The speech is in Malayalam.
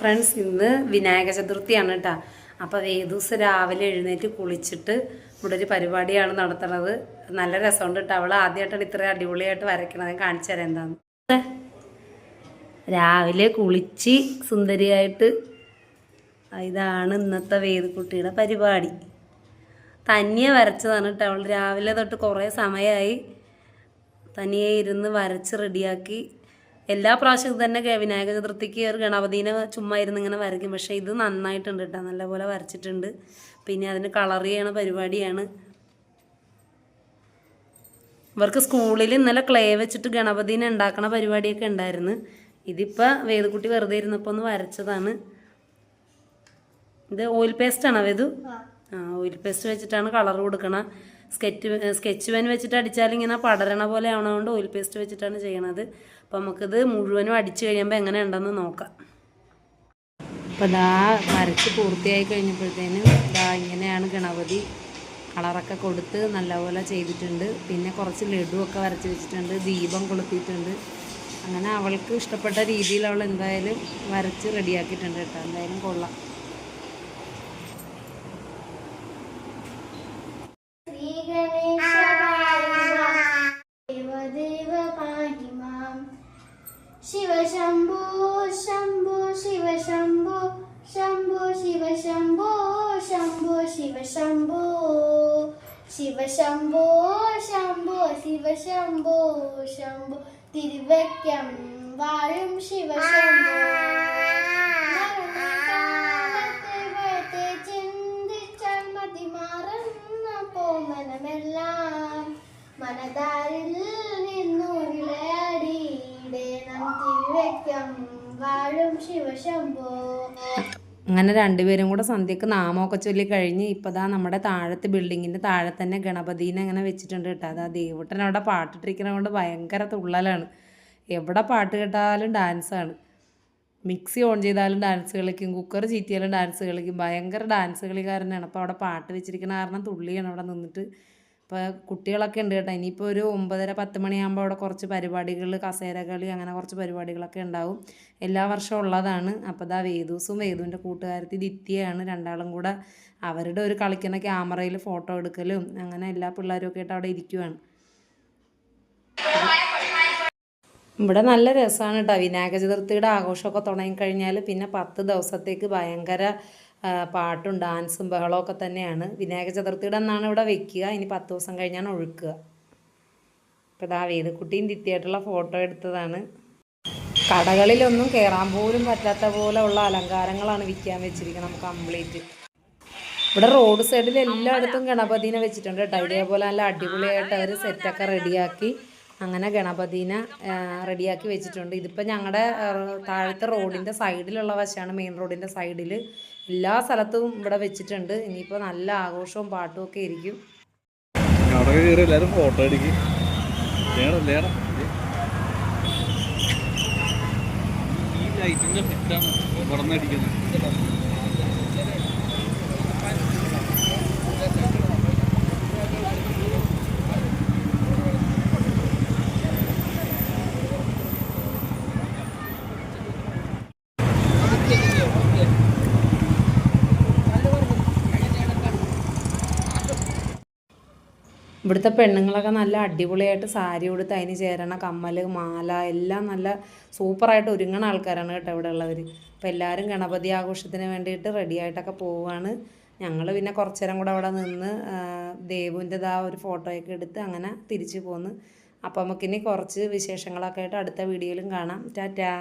ഫ്രണ്ട്സ് ഇന്ന് വിനായക ചതുർത്ഥിയാണ് കേട്ടോ. അപ്പോൾ വേദൂസ് രാവിലെ എഴുന്നേറ്റ് കുളിച്ചിട്ട് ഇവിടെ ഒരു പരിപാടിയാണ് നടത്തുന്നത്. നല്ല രസമുണ്ട് കേട്ടോ. അവൾ ആദ്യമായിട്ടാണ് ഇത്ര അടിപൊളിയായിട്ട് വരയ്ക്കണത്. കാണിച്ചു തരാം എന്താന്ന്. രാവിലെ കുളിച്ച് സുന്ദരിയായിട്ട് ഇതാണ് ഇന്നത്തെ വേദക്കുട്ടിയുടെ പരിപാടി. തനിയെ വരച്ചതാണ് കേട്ടോ അവൾ. രാവിലെ തൊട്ട് കുറേ സമയമായി തനിയെ ഇരുന്ന് വരച്ച് റെഡിയാക്കി എല്ലാ പ്രാവശ്യവും തന്നെ വിനായക ചതുർത്ഥിക്ക് ഒരു ഗണപതിനെ ചുമ്മാ ഇരുന്ന് ഇങ്ങനെ വരയ്ക്കും. പക്ഷേ ഇത് നന്നായിട്ടുണ്ട് കേട്ടോ നല്ലപോലെ വരച്ചിട്ടുണ്ട്. പിന്നെ അതിന് കളർ ചെയ്യണ പരിപാടിയാണ്. ഇവർക്ക് സ്കൂളിൽ ഇന്നലെ ക്ലേ വെച്ചിട്ട് ഗണപതിനെ ഉണ്ടാക്കണ പരിപാടിയൊക്കെ ഉണ്ടായിരുന്നു. ഇതിപ്പോൾ വേദക്കുട്ടി വെറുതെ ഇരുന്നപ്പോൾ ഒന്ന് വരച്ചതാണ്. ഇത് ഓയിൽ പേസ്റ്റാണോ വേദു ഓയിൽ പേസ്റ്റ് വെച്ചിട്ടാണ് കളർ കൊടുക്കണ. സ്കെച്ച് സ്കെച്ച് പെൻ വെച്ചിട്ട് അടിച്ചാൽ ഇങ്ങനെ പടരണ പോലെ ആവണതുകൊണ്ട് ഓയിൽ പേസ്റ്റ് വെച്ചിട്ടാണ് ചെയ്യണത്. അപ്പോൾ നമുക്കിത് മുഴുവനും അടിച്ചു കഴിയുമ്പോൾ എങ്ങനെ ഉണ്ടെന്ന് നോക്കാം. അപ്പോൾ ഇതാ വരച്ച് പൂർത്തിയായി കഴിഞ്ഞപ്പോഴത്തേനും ഇതാ ഇങ്ങനെയാണ് ഗണപതി കളറൊക്കെ കൊടുത്ത് നല്ലപോലെ ചെയ്തിട്ടുണ്ട്. പിന്നെ കുറച്ച് ലഡുവൊക്കെ വരച്ച് വെച്ചിട്ടുണ്ട് ദീപം കൊളുത്തിയിട്ടുണ്ട്. അങ്ങനെ അവൾക്ക് ഇഷ്ടപ്പെട്ട രീതിയിൽ അവൾ എന്തായാലും വരച്ച് റെഡിയാക്കിയിട്ടുണ്ട് കേട്ടോ. എന്തായാലും കൊള്ളാം. ശിവ ശംഭോ ശിവശംഭോ ശംഭോ ശിവശംഭോ ശംഭോ ശംഭോ ശിവ ശംഭോ ശിവ ശംഭോ. തിരുവക്കം വാഴും ശംഭോ ചിന്തിച്ചാൽ മതി ശിവ ശംഭോ മനതാരില്ല അങ്ങനെ രണ്ടുപേരും കൂടെ സന്ധ്യക്ക് നാമമൊക്കെ ചൊല്ലി കഴിഞ്ഞ് ഇപ്പോൾ ദാ നമ്മുടെ താഴത്തെ ബിൽഡിങ്ങിന്റെ താഴെ തന്നെ ഗണപതിനെ അങ്ങനെ വെച്ചിട്ടുണ്ട് കേട്ടോ. അതാ ദേവട്ടൻ അവിടെ പാട്ടിട്ടിരിക്കുന്നത് കൊണ്ട് ഭയങ്കര തുള്ളലാണ്. എവിടെ പാട്ട് കേട്ടാലും ഡാൻസാണ് മിക്സി ഓൺ ചെയ്താലും ഡാൻസ് കളിക്കും കുക്കർ ചീറ്റിയാലും ഡാൻസ് കളിക്കും. ഭയങ്കര ഡാൻസ് കളിക്കാരനാണ്. അപ്പോൾ അവിടെ പാട്ട് വെച്ചിരിക്കുന്ന കാരണം തുള്ളിയാണ് അവിടെ നിന്നിട്ട് ഇപ്പോൾ കുട്ടികളൊക്കെ ഉണ്ട് കേട്ടോ. ഇനിയിപ്പോൾ ഒരു ഒമ്പതര പത്ത് മണിയാകുമ്പോൾ അവിടെ കുറച്ച് പരിപാടികൾ കസേര കളി അങ്ങനെ കുറച്ച് പരിപാടികളൊക്കെ ഉണ്ടാവും. എല്ലാ വർഷവും ഉള്ളതാണ്. അപ്പോൾ ദാ വേദൂസും വേദുവിന്റെ കൂട്ടുകാരത്തി ദിത്യയാണ് രണ്ടാളും കൂടെ അവരുടെ ഒരു കളിക്കുന്ന ക്യാമറയിൽ ഫോട്ടോ എടുക്കലും അങ്ങനെ എല്ലാ പിള്ളേരും ഒക്കെ ആയിട്ട് അവിടെ ഇരിക്കുവാണ്. ഇവിടെ നല്ല രസമാണ് കേട്ടോ വിനായക ചതുർത്ഥിയുടെ ആഘോഷമൊക്കെ തുടങ്ങിക്കഴിഞ്ഞാൽ പിന്നെ പത്ത് ദിവസത്തേക്ക് ഭയങ്കര പാട്ടും ഡാൻസും ബഹളമൊക്കെ തന്നെയാണ്. വിനായക ചതുർത്ഥിയുടെ അന്നാണ് ഇവിടെ വെക്കുക. ഇനി പത്ത് ദിവസം കഴിഞ്ഞാണ് ഒഴുക്കുക. ഇപ്പോൾ ഇതാ വേദക്കുട്ടിയും തിത്തിയായിട്ടുള്ള ഫോട്ടോ എടുത്തതാണ്. കടകളിലൊന്നും കയറാൻ പോലും പറ്റാത്ത പോലെ ഉള്ള അലങ്കാരങ്ങളാണ് വിൽക്കാൻ വെച്ചിരിക്കുന്നത് കംപ്ലീറ്റ്. ഇവിടെ റോഡ് സൈഡിൽ എല്ലായിടത്തും ഗണപതിനെ വെച്ചിട്ടുണ്ട് കേട്ടോ. ഇതേപോലെ നല്ല അടിപൊളിയായിട്ട് അവർ സെറ്റൊക്കെ റെഡിയാക്കി അങ്ങനെ ഗണപതിനെ റെഡിയാക്കി വെച്ചിട്ടുണ്ട്. ഇതിപ്പോൾ ഞങ്ങളുടെ താഴത്തെ റോഡിന്റെ സൈഡിലുള്ള വശമാണ് മെയിൻ റോഡിന്റെ സൈഡിൽ എല്ലാ സ്ഥലത്തും ഇവിടെ വെച്ചിട്ടുണ്ട്. ഇനിയിപ്പോൾ നല്ല ആഘോഷവും പാട്ടും ഒക്കെ ഇരിക്കും എല്ലാവരും ഫോട്ടോ ഈ ലൈറ്റിന്റെ ഫിറ്റാണ് തുറന്നടിക്കുന്നത് ഇവിടുത്തെ പെണ്ണുങ്ങളൊക്കെ നല്ല അടിപൊളിയായിട്ട് സാരി ഉടുത്ത് അതിന് ചേരണ കമ്മൽ മാല എല്ലാം നല്ല സൂപ്പറായിട്ട് ഒരുങ്ങണ ആൾക്കാരാണ് കേട്ടോ ഇവിടെ ഉള്ളവർ അപ്പോൾ എല്ലാവരും ഗണപതി ആഘോഷത്തിന് വേണ്ടിയിട്ട് റെഡി ആയിട്ടൊക്കെ പോവുകയാണ് ഞങ്ങൾ പിന്നെ കുറച്ചു നേരം കൂടെ അവിടെ നിന്ന് ദേവുവിന്റെതാ ഒരു ഫോട്ടോയൊക്കെ എടുത്ത് അങ്ങനെ തിരിച്ചു പോന്ന്. അപ്പോൾ നമുക്കിനി കുറച്ച് വിശേഷങ്ങളൊക്കെ ആയിട്ട് അടുത്ത വീഡിയോയിലും കാണാം. ടാറ്റാ.